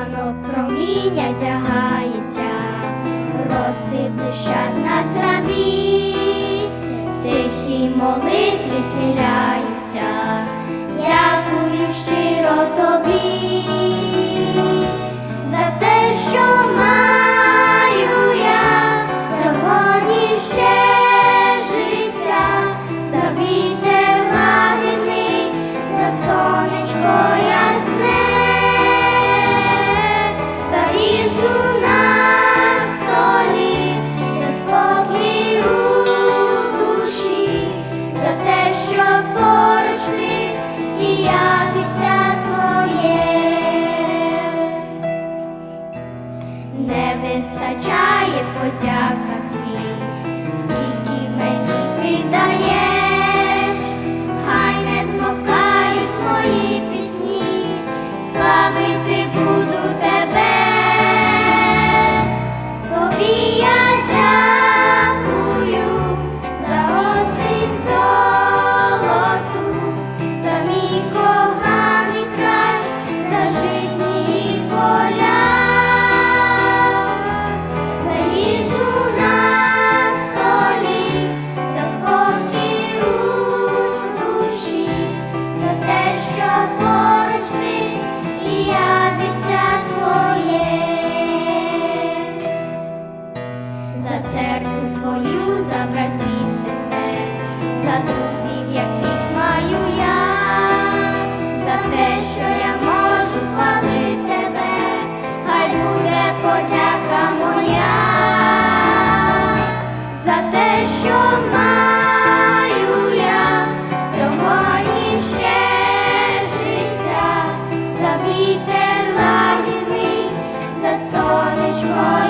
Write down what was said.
ранок проміння тягається, роси блищать на траві, в тихій молитві сіляє. вистачає подяка слів. друзів, яких маю я, за те, що я можу хвалити тебе, хай буде подяка моя, за те, що маю я сьогодні ще за вітер за сонечко.